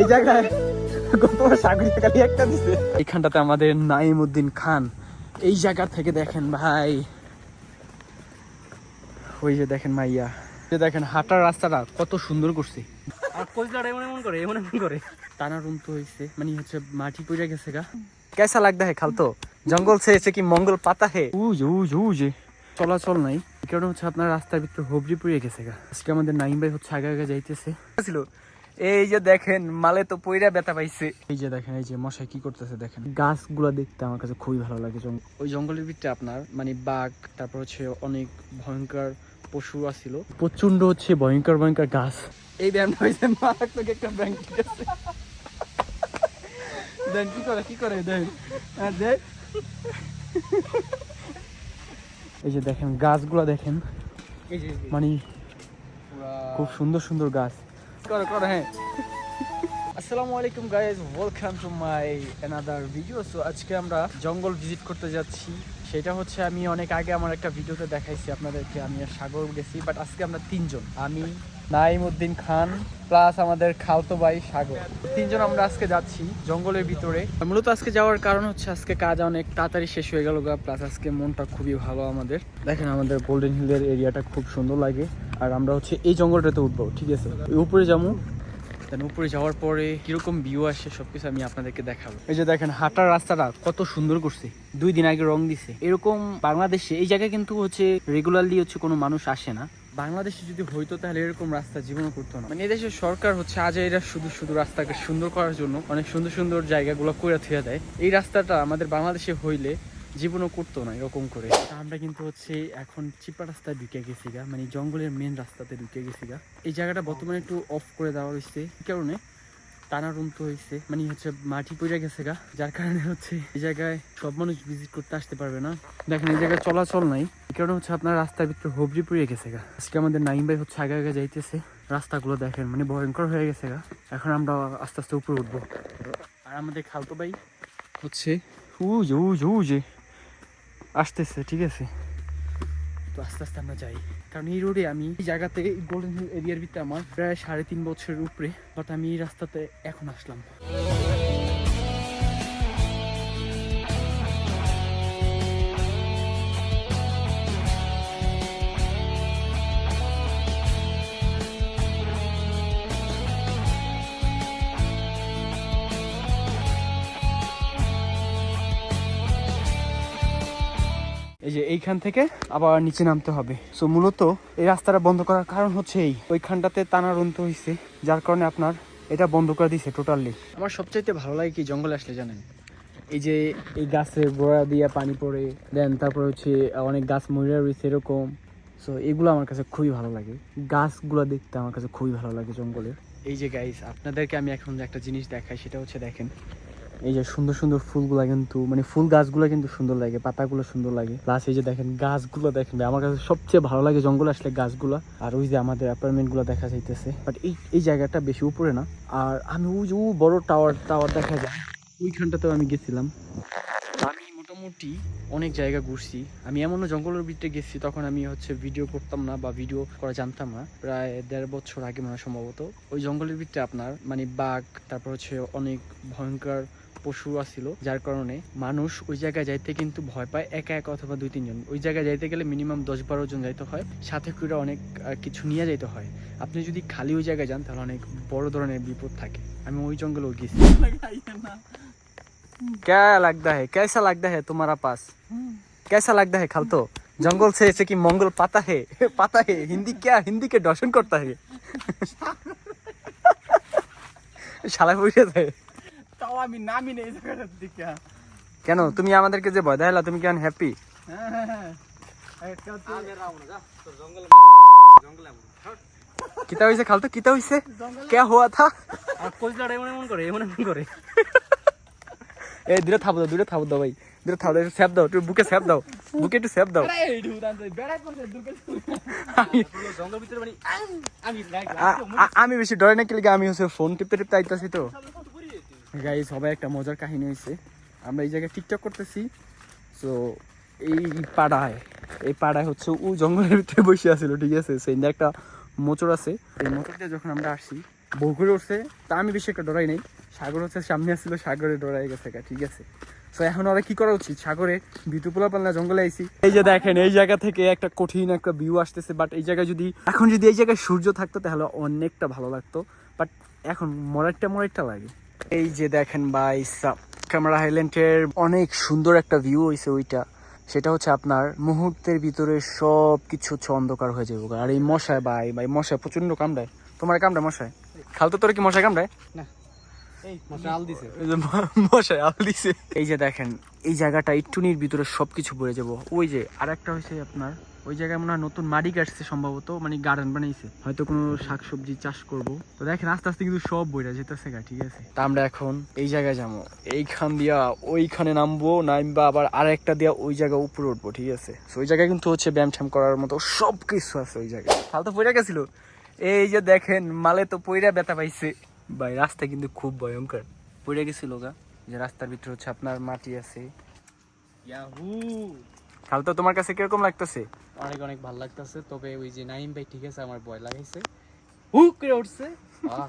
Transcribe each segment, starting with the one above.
এই জায়গায় গতবার সাগরিকা কালী একটা দিছে। এইখানটাতে আমাদের নাইমুদ্দিন খান। এই জায়গা থেকে দেখেন ভাই। ওই যে দেখেন মাইয়া। যে দেখেন হাঁটার রাস্তাটা কত সুন্দর করছে। আর এমন এমন করে এমন এমন করে। টানা রুম তো মানে হচ্ছে মাটি পড়ে গেছে গা। কেসা লাগদা হে খালতো জঙ্গল সে এসে কি মঙ্গল পাতা হে? উজ উজ উজ। চলাচল নাই। কারণ হচ্ছে আপনার রাস্তার ভিতরে হবরি পড়ে গেছে গা। আজকে আমাদের নাইম ভাই হচ্ছে আগে আগে যাইতেছে। ছিল। এই যে দেখেন মালে তো পইরা ব্যথা পাইছে। এই যে দেখেন এই যে মশাই কি করতেছে দেখেন। গাছগুলো দেখতে আমার কাছে খুবই ভালো লাগে। ওই জঙ্গলের ভিতরে আপনার মানে বাঘ তারপর হচ্ছে অনেক ভয়ঙ্কর পশু আছিল প্রচণ্ড হচ্ছে ভয়ঙ্কর ভয়ঙ্কর গাছ। এই ব্যায়ামটা হয়েছে মারাত্মক একটা ব্যাংক দেন কি করে কি করে দেন। হ্যাঁ, এই যে দেখেন গাছগুলো দেখেন। মানে খুব সুন্দর সুন্দর গাছ। করো করো হ্যাঁ। আসসালামু আলাইকুম guys welcome to my another video so আজকে আমরা জঙ্গল ভিজিট করতে যাচ্ছি। সেটা হচ্ছে আমি অনেক আগে আমার একটা ভিডিওতে দেখাইছি আপনাদেরকে। আমি সাগর গেছি বাট আজকে আমরা তিনজন। আমি নাইমুদ্দিন খান প্লাস আমাদের খালতো ভাই সাগর। তিনজন আমরা আজকে যাচ্ছি জঙ্গলের ভিতরে। মূলত আজকে যাওয়ার কারণ হচ্ছে আজকে কাজ অনেক তাড়াতাড়ি শেষ হয়ে গেল গা প্লাস আজকে মনটা খুবই ভালো আমাদের। দেখেন আমাদের গোল্ডেন হিলের এরিয়াটা খুব সুন্দর লাগে। আর আমরা হচ্ছে এই জঙ্গলটাতে উঠবো, ঠিক আছে? উপরে যাব। উপরে যাওয়ার পরে কীরকম ভিউ আসে সবকিছু আমি আপনাদেরকে দেখাবো। এই যে দেখেন, হাঁটার রাস্তাটা কত সুন্দর করছে। দুই দিন আগে রং দিছে। এরকম বাংলাদেশে এই জায়গায় কিন্তু হচ্ছে রেগুলারলি হচ্ছে কোনো মানুষ আসে না। বাংলাদেশে যদি হইতো তাহলে এরকম রাস্তা জীবনও করতো না। মানে এদেশের সরকার হচ্ছে আজ এরা শুধু শুধু রাস্তাকে সুন্দর করার জন্য অনেক সুন্দর সুন্দর জায়গাগুলো করে থুয়ে দেয়। এই রাস্তাটা আমাদের বাংলাদেশে হইলে জীবনও করতো না এরকম করে। আমরা কিন্তু হচ্ছে এখন চিপা রাস্তায় ঢুকে গেছি গা মানে জঙ্গলের মেন রাস্তাতে ঢুকে গেছি গা। এই জায়গাটা বর্তমানে একটু অফ করে দেওয়া হয়েছে। কারণে টানা রুম তো হয়েছে মানে হচ্ছে মাটি পড়ে গেছে গা, যার কারণে হচ্ছে এই জায়গায় সব মানুষ ভিজিট করতে আসতে পারবে না। দেখেন, এই জায়গায় চলাচল নাই। কারণে হচ্ছে আপনার রাস্তার ভিতরে হবরি পড়ে গেছে গা। আজকে আমাদের নাইম ভাই হচ্ছে আগে আগে যাইতেছে। রাস্তাগুলো দেখেন মানে ভয়ঙ্কর হয়ে গেছে গা। এখন আমরা আস্তে আস্তে উপরে উঠবো। আর আমাদের খালতো ভাই হচ্ছে উজ উজ উজে আসতেছে, ঠিক আছে। তো আস্তে আস্তে আমরা যাই। কারণ এই রোডে আমি এই জায়গাতে গোল্ডেন হিল এরিয়ার ভিতরে আমার প্রায় সাড়ে তিন বছরের উপরে বাট আমি এই রাস্তাতে এখন আসলাম। যে এইখান থেকে আবার নিচে নামতে হবে। সো মূলত এই রাস্তাটা বন্ধ করার কারণ হচ্ছে এই। ওইখানটাতে টানারন্ত হয়েছে যার কারণে আপনার এটা বন্ধ করে দিছে টোটালি আমার সবচাইতে ভালো লাগে কি জঙ্গলে আসলে জানেন? এই যে এই গাছের গোড়া দিয়ে পানি পড়ে দেন তারপর হচ্ছে অনেক গাছ মরিয়া রয়েছে এরকম। সো এগুলো আমার কাছে খুবই ভালো লাগে। গাছগুলো দেখতে আমার কাছে খুবই ভালো লাগে জঙ্গলের এই যে গাইস আপনাদেরকে আমি এখন যে একটা জিনিস দেখাই সেটা হচ্ছে দেখেন এই যে সুন্দর সুন্দর ফুলগুলা কিন্তু মানে ফুল গাছগুলো কিন্তু সুন্দর লাগে, পাতাগুলো সুন্দর লাগে। প্লাস এই যে দেখেন গাছগুলো দেখেন আমার কাছে সবচেয়ে ভালো লাগে জঙ্গল আসলে গাছগুলো। আর ওই যে আমাদের অ্যাপার্টমেন্টগুলো দেখা যাইতেছে। বাট এই এই জায়গাটা বেশি উপরে না। আর আমি ওই যে, ও বড় টাওয়ার টাওয়ার দেখা যায়। ওইখানটাতেও আমি গেছিলাম। আমি মোটামুটি অনেক জায়গা ঘুরছি। আমি এমনও জঙ্গলের ভিতরে গেছি, তখন আমি হচ্ছে ভিডিও করতাম না বা ভিডিও করা জানতাম না। প্রায় দেড় বছর আগে মনে সম্ভবত। ওই জঙ্গলের ভিতরে আপনার মানে বাঘ, তারপর হচ্ছে অনেক ভয়ঙ্কর পশু আসছিল যার কারণে মানুষ ওই জায়গায় যাইতে কিন্তু ভয় পায় একা একা অথবা দুই তিনজন ওই জায়গায় যাইতে গেলে মিনিমাম দশ বারো জন যাইতে হয় সাথে করে অনেক আহ, কিছু নিয়ে যাইতে হয় আপনি যদি খালি ওই জায়গায় যান তাহলে অনেক বড় ধরনের বিপদ থাকে আমি ওই জঙ্গলেও গেছি क्या लगता है कैसा लगता है तुम्हारा पास कैसा लगता है खालतो जंगल से ऐसे कि मंगल पता है पता है हिंदी क्या हिंदी के दर्शन करता है শালা বুঝে যায় তাও আমি নামি নেই জায়গাটার দিকে। কেন? তুমি আমাদেরকে যে ভয় দেখালা তুমি কেন হ্যাপি কিতা হইছে খালতো? কিতা হইছে? কে হওয়া থা? আর এমন এমন করে এমন এমন করে। এই দূরে থাপ দাও দূরে থাপ দাও ভাই। দূরে থাপ দাও স্যাপ দাও একটু বুকে স্যাপ দাও। বুকে একটু স্যাপ দাও। আমি- মানে আমি বেশি ডরে না কি আমি হচ্ছে ফোন টিপতে টিপতে আইতাছি তো। গাই সবাই একটা মজার কাহিনী হয়েছে। আমরা এই জায়গায় টিকটক করতেছি। তো এই পাড়ায় এই পাড়ায় হচ্ছে ও জঙ্গলের ভিতরে বসে আছিল, ঠিক আছে? সেই একটা মোচর আছে। এই মোচর দিয়ে যখন আমরা আসি বউ উঠছে তা আমি বেশি একটা ডরাই নেই। সাগর হচ্ছে সামনে আসছিল সাগরে ডরাই গেছে ঠিক আছে? তো এখন ওরা কি করা উচিত? সাগরে বিতুপুলা পাল্লা জঙ্গলে আইছি। এই যে দেখেন, এই জায়গা থেকে একটা কঠিন একটা ভিউ আসতেছে বাট এই জায়গায় যদি, এখন যদি এই জায়গায় সূর্য থাকতো, তাহলে অনেকটা ভালো লাগতো। বাট এখন মরারটা মরারটা লাগে। এই যে দেখেন ভাই ক্যামেরা হাইল্যান্ডের অনেক সুন্দর একটা ভিউ হয়েছে ওইটা। সেটা হচ্ছে আপনার মুহূর্তের ভিতরে সব কিছু হচ্ছে অন্ধকার হয়ে যাবে আর এই মশায় ভাই ভাই মশায় প্রচণ্ড কামড়ায়। তোমার কামড়ায় মশায়? খালতো তোর কি মশায় কামড়ায়? দিছে। এই যে এই দেখেন এই জায়গাটা একটুনির ভিতরে সবকিছু ভরে যাব। ওই যে আর একটা হয়েছে আপনার ওই জায়গায় মনে হয় নতুন মাটি কাটছে সম্ভবত মানে গার্ডেন বানাইছে। হয়তো কোনো শাকসবজি চাষ করব। তো দেখেন আস্তে আস্তে কিন্তু সব বইরা যেতেছে গা ঠিক আছে? তা আমরা এখন এই জায়গায় যাব। এইখান দিয়া ওইখানে নামবো নামবা আবার আর একটা দিয়া ওই জায়গায় উপরে উঠবো ঠিক আছে? So, ওই জায়গায় কিন্তু হচ্ছে ব্যায়াম ট্যাম করার মতো সব কিছু আছে ওই জায়গায়। কাল তো পড়ে গেছিল। এই যে দেখেন মালে তো পইরা ব্যথা পাইছে। ভাই রাস্তা কিন্তু খুব ভয়ঙ্কর। পড়ে গেছিল গা যে রাস্তার ভিতরে হচ্ছে আপনার মাটি আছে। ইয়াহু কাল তো তোমার কাছে কীরকম লাগতেছে? অনেক অনেক ভালো লাগতেছে। তবে ওই যে নাইম ভাই ঠিক আছে আমার ভয় লাগাইছে। হুক করে উঠছে। আহ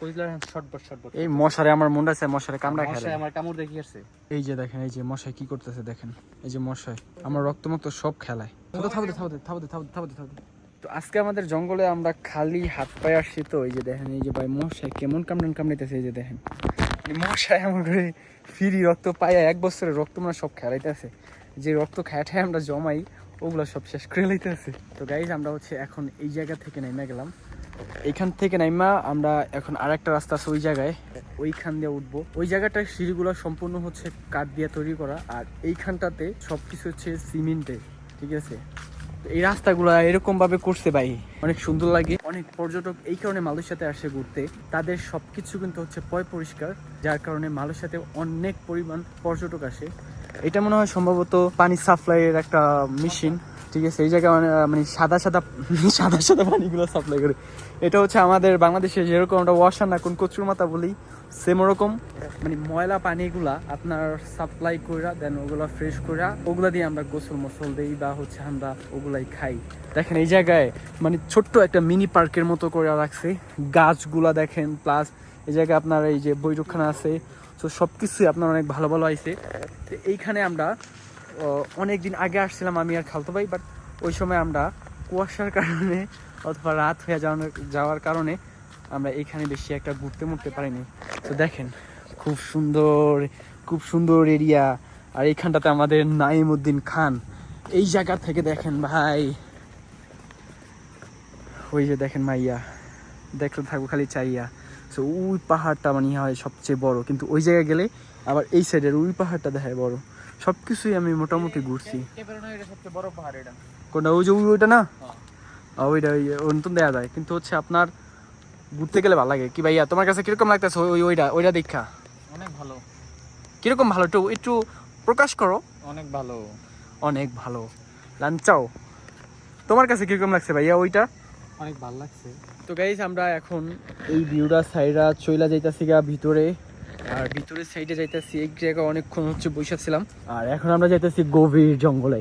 কইলার শটবট শটবট এই মশারে আমার মনটা আছে মশারে কামড়া খেলে মশাই আমার কামড় দেখি আসছে। এই যে দেখেন এই যে মশাই কি করতেছে দেখেন। এই যে মশাই আমার রক্তমুক্ত সব খেলায়। থামতে থামতে থামতে থামতে থামতে থামতে থামতে তো আজকে আমাদের জঙ্গলে আমরা খালি হাত পায়ে আসছি তো এই যে দেখেন এই যে ভাই মশাই কেমন কামড়ান কামড়াইতেছে এই যে দেখেন। মশাই আমার ঘরে ফিরি রক্ত পাইয়া এক বছরের রক্ত মানে সব খেলাইতেছে। যে রক্ত খায়াঠায় আমরা জমাই ওগুলো সব শেষ করে লাইতেছে। তো গাইজ আমরা হচ্ছে এখন এই জায়গা থেকে নেমে গেলাম। এইখান থেকে নাইমা আমরা এখন আর একটা রাস্তা আছে ওই জায়গায়। ওইখান দিয়ে উঠবো। ওই জায়গাটায় সিঁড়িগুলো সম্পূর্ণ হচ্ছে কাঠ দিয়ে তৈরি করা। আর এইখানটাতে সবকিছু হচ্ছে সিমেন্টে, ঠিক আছে? এই রাস্তাগুলো এরকম ভাবে করছে ভাই। অনেক সুন্দর লাগে। অনেক পর্যটক এই কারণে মালয়েশিয়াতে আসে ঘুরতে। তাদের সবকিছু কিন্তু হচ্ছে পয় পরিষ্কার, যার কারণে মালয়েশিয়াতে অনেক পরিমাণ পর্যটক আসে। এটা মনে হয় সম্ভবত পানি সাপ্লাইয়ের একটা মেশিন, ঠিক আছে? এই জায়গায় মানে মানে সাদা সাদা সাদা সাদা পানিগুলো সাপ্লাই করে। এটা হচ্ছে আমাদের বাংলাদেশে যেরকম আমরা ওয়াশার না কোন কচুর মাথা বলি সেম ওরকম। মানে ময়লা পানিগুলা আপনার সাপ্লাই কইরা দেন ওগুলা ফ্রেশ কইরা, ওগুলা দিয়ে আমরা গোসল মোসল দেই বা হচ্ছে আমরা ওগুলাই খাই। দেখেন এই জায়গায় মানে ছোট্ট একটা মিনি পার্কের মতো করে রাখছে। গাছগুলা দেখেন প্লাস এই জায়গায় আপনার এই যে বৈঠকখানা আছে তো সব কিছুই আপনার অনেক ভালো ভালো আইছে। তো এইখানে আমরা অনেক দিন আগে আসছিলাম আমি আর খালতো ভাই বাট ওই সময় আমরা কুয়াশার কারণে অথবা রাত হয়ে যাওয়ার যাওয়ার কারণে আমরা এইখানে বেশি একটা ঘুরতে মুড়তে পারিনি। তো দেখেন, খুব সুন্দর খুব সুন্দর এরিয়া। আর এইখানটাতে আমাদের নাইমুদ্দিন খান। এই জায়গা থেকে দেখেন ভাই। ওই যে দেখেন মাইয়া। দেখতে থাকব খালি চাইয়া। তো ওই পাহাড়টা মানে হয় সবচেয়ে বড়। কিন্তু ওই জায়গায় গেলে আবার এই সাইডের ওই পাহাড়টা দেখায় বড়। সব কিছুই আমি মোটামুটি ঘুরছি। এবারে না এটা সবচেয়ে বড় পাহাড় এটা কোনটা? ওই যে ওই- ওইটা না? হ্যাঁ। ওইটা ওই অন্তন দেওয়া যায়। কিন্তু হচ্ছে আপনার ঘুরতে গেলে ভালো লাগে। কি ভাইয়া তোমার কাছে কীরকম লাগতেছে ওই ওইটা? ওইটা দেখা। অনেক ভালো। কীরকম ভালো? একটু একটু প্রকাশ করো। অনেক ভালো। অনেক ভালো। লাঞ্চাও। তোমার কাছে কীরকম লাগছে ভাইয়া ওইটা? অনেক ভালো লাগছে। তো গাইজ আমরা এখন এই ভিউটা সাইডা চইলা যাইতাছি গা ভিতরে। আর ভিতরের সাইডে যাইতাছি এক জায়গায় অনেকক্ষণ হচ্ছে বসে ছিলাম। আর এখন আমরা যাইতাছি গভীর জঙ্গলে।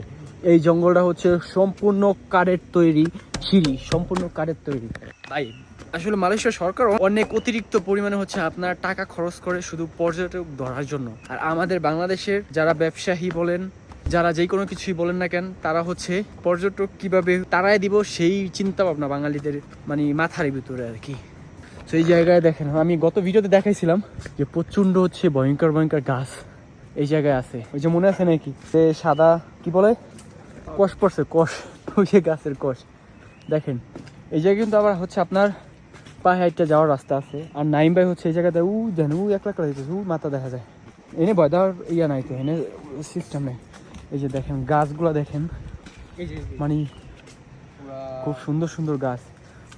এই জঙ্গলটা হচ্ছে সম্পূর্ণ কাঠের তৈরি সিঁড়ি সম্পূর্ণ কাঠের তৈরি। ভাই, আসলে মালয়েশিয়া সরকার অনেক অতিরিক্ত পরিমাণে হচ্ছে আপনার টাকা খরচ করে শুধু পর্যটক ধরার জন্য। আর আমাদের বাংলাদেশের যারা ব্যবসায়ী বলেন যারা যেই কোনো কিছুই বলেন না কেন, তারা হচ্ছে পর্যটক কীভাবে তারাই দিব সেই চিন্তা ভাবনা বাঙালিদের মানে মাথার ভিতরে আর কি। তো এই জায়গায় দেখেন, আমি গত ভিডিওতে দেখাইছিলাম যে প্রচণ্ড হচ্ছে ভয়ঙ্কর ভয়ঙ্কর গাছ এই জায়গায় আছে। ওই যে মনে আছে নাকি? সে সাদা, কি বলে? কষ পড়ছে, কষ। ওই যে গাছের কষ। দেখেন, এই জায়গায় কিন্তু আবার হচ্ছে আপনার পাহাড়টা যাওয়ার রাস্তা আছে। আর নাইম ভাই হচ্ছে এই জায়গাতে উ দেন উ একলা করে দিতেছে উ মাথা দেখা যায়। এনে ভয় দেওয়ার ইয়া নাই তো, এনে সিস্টেম নেই। এই যে দেখেন গাছগুলো দেখেন। মানে খুব সুন্দর সুন্দর গাছ।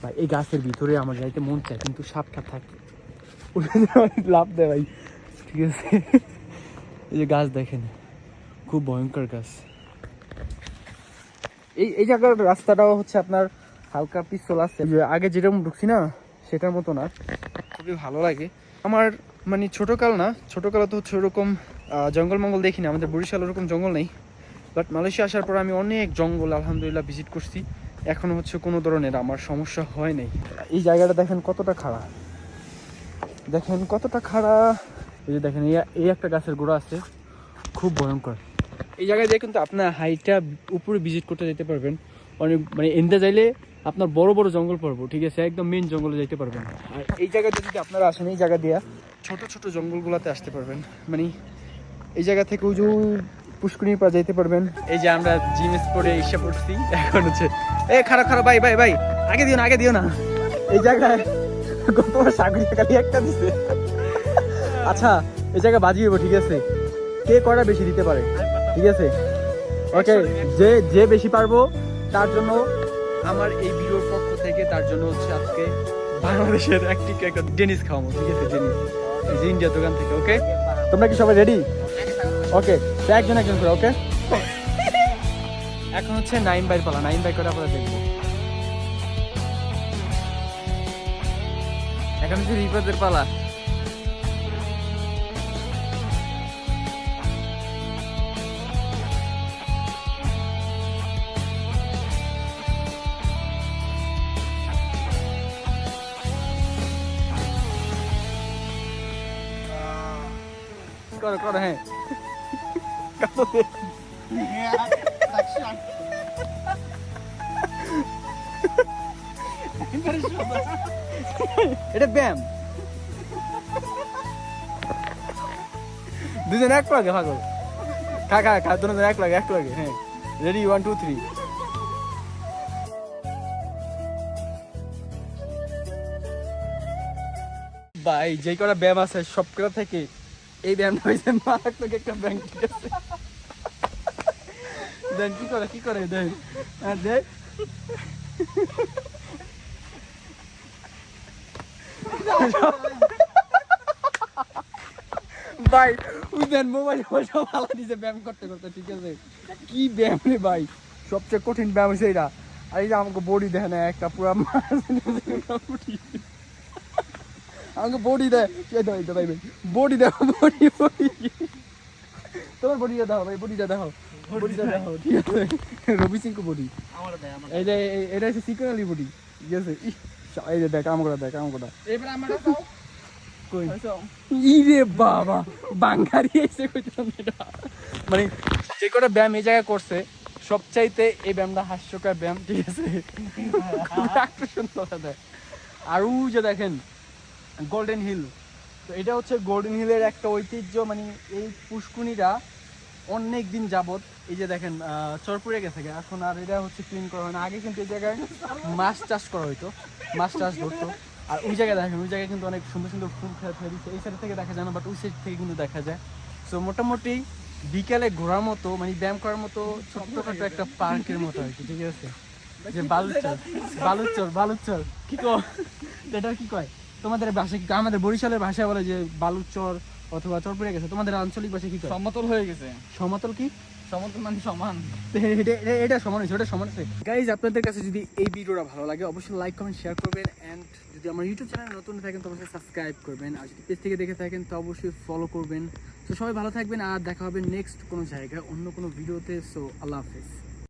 ভাই এই গাছের ভিতরে আমার যাইতে মন চায় কিন্তু সাপ টাপ থাকে লাভ দেয় ভাই। ঠিক আছে? এই যে গাছ দেখেন খুব ভয়ঙ্কর গাছ। এই এই জায়গার রাস্তাটাও হচ্ছে আপনার হালকা পিস্তল আছে। আগে যেরকম ঢুকছি না সেটার মতো না খুবই ভালো লাগে। আমার মানে ছোটোকাল না ছোটোকালে তো হচ্ছে ওরকম আহ, জঙ্গল মঙ্গল দেখি না আমাদের বরিশাল ওরকম জঙ্গল নেই। বাট মালয়েশিয়া আসার পর আমি অনেক জঙ্গল আলহামদুলিল্লাহ ভিজিট করছি। এখন হচ্ছে কোনো ধরনের আমার সমস্যা হয় নাই। এই জায়গাটা দেখেন কতটা খাড়া। দেখেন কতটা খাড়া। এই যে দেখেন এই- একটা গাছের গোড়া আছে খুব ভয়ঙ্কর। এই জায়গায় দিয়ে কিন্তু আপনার হাইটটা উপরে ভিজিট করতে যেতে পারবেন। অনেক মানে এনতে যাইলে আপনার বড় বড় জঙ্গল পড়ব ঠিক আছে? একদম মেন জঙ্গলে যেতে পারবেন। আর এই জায়গাতে যদি আপনারা আসেন এই জায়গা দিয়ে ছোট ছোট জঙ্গলগুলোতে আসতে পারবেন। মানে এই জায়গা থেকে ওই যে পুষ্করিণীর পা যেতে পারবেন। এই যে আমরা জিম স্পোর্টে এসে পড়ছি এখন হচ্ছে এ খারাপ খারাপ ভাই ভাই ভাই আগে দিও না আগে দিও না। এই জায়গায় গতবার সাগরিকা কালি একটা দিছে। আচ্ছা এই জায়গা বাজিয়ে ঠিক আছে। কে কটা বেশি দিতে পারে? ঠিক আছে। ওকে যে যে বেশি পারব তার জন্য আমার এই ভিডিওর পক্ষ থেকে তার জন্য হচ্ছে আজকে বাংলাদেশের একটি একটা ডেনিস খাওয়াবো ঠিক আছে ডেনিস। এই যে ইন্ডিয়া দোকান থেকে ওকে? তোমরা কি সবাই রেডি ওকে একজন একজন করে ওকে এখন হচ্ছে নাইন বাই পালা নাইন বাই করে আমরা দেখব। এখন হচ্ছে রিপাদের পালা। করো করো হ্যাঁ। এটা ব্যায়াম। দুজন এক লাগে, পাগল। খা খা খা, দুজন এক লাগে এক লাগে হ্যাঁ। রেডি ওয়ান টু থ্রি ভাই যে কটা ব্যায়াম আছে সব কটা থেকে এই ব্যায়ামটা হয়েছে মারাত্মক একটা ব্যাংক দেন কি করে কি করে দেন হ্যাঁ দেখ ভাই ওই দেন মোবাইল পয়সা ভালো দিছে ব্যায়াম করতে করতে ঠিক আছে কি ব্যায়াম রে ভাই সবচেয়ে কঠিন ব্যায়াম হয়েছে এটা আর এই যে আমাকে বডি দেখে না একটা পুরো বডি আমাকে বডি দেয় দাও দাও ভাই ভাই। বডি দেখো বডি বডি। তোমার বডিটা দাও ভাই বডিটা দেখো বডিটা দেখো ঠিক আছে রবি সিংকে বডি। এই যে এটা হচ্ছে চিকেন আলি বডি ঠিক আছে? এই যে দেখ কাম করা দেখ কাম করা এবার কই? ইরে বাবা বাঙ্গারি এসে কইতাম এটা। মানে যে কটা ব্যায়াম এই জায়গায় করছে সবচাইতে এই ব্যায়ামটা হাস্যকর ব্যায়াম ঠিক আছে? খুব আকর্ষণ করা দেয় আর যে দেখেন গোল্ডেন হিল তো এটা হচ্ছে গোল্ডেন হিলের একটা ঐতিহ্য মানে এই পুষ্কুনিরা অনেক দিন যাবত এই যে দেখেন চরপুরে গেছে। এখন আর এটা হচ্ছে ক্লিন করা হয় না। আগে কিন্তু এই জায়গায় মাছ চাষ করা হইতো, মাছ চাষ ধরতো। আর ওই জায়গায় দেখেন, ওই জায়গায় কিন্তু অনেক সুন্দর সুন্দর ফুল খেয়ে ফেলে দিচ্ছে এই সাইড থেকে দেখা যায় না বাট ওই সাইড থেকে কিন্তু দেখা যায়। সো মোটামুটি বিকালে ঘোরার মতো মানে ব্যায়াম করার মতো ছোট্টখাটো একটা পার্কের মতো আর কি, ঠিক আছে? যে বালুচর বালুচর বালুচর কি কয়? এটা কি কয়? তোমাদের ভাষা কি আমাদের বরিশালের ভাষায় বলে যে বালুচর অথবা চরপুরে গেছে তোমাদের আঞ্চলিক ভাষা কি সমতল হয়ে গেছে। সমতল কি? সমতল মানে সমান। এটা- এটা- এটা সমান হয়েছে ওটা সমান আছে গাইজ আপনাদের কাছে যদি এই ভিডিওটা ভালো লাগে অবশ্যই লাইক কমেন্ট শেয়ার করবেন অ্যান্ড যদি আমার ইউটিউব চ্যানেল নতুন থাকেন তো অবশ্যই সাবস্ক্রাইব করবেন। আর যদি পেজ থেকে দেখে থাকেন তো অবশ্যই ফলো করবেন। তো সবাই ভালো থাকবেন আর দেখা হবে নেক্সট কোনো জায়গায় অন্য কোনো ভিডিওতে। সো আল্লাহ হাফেজ।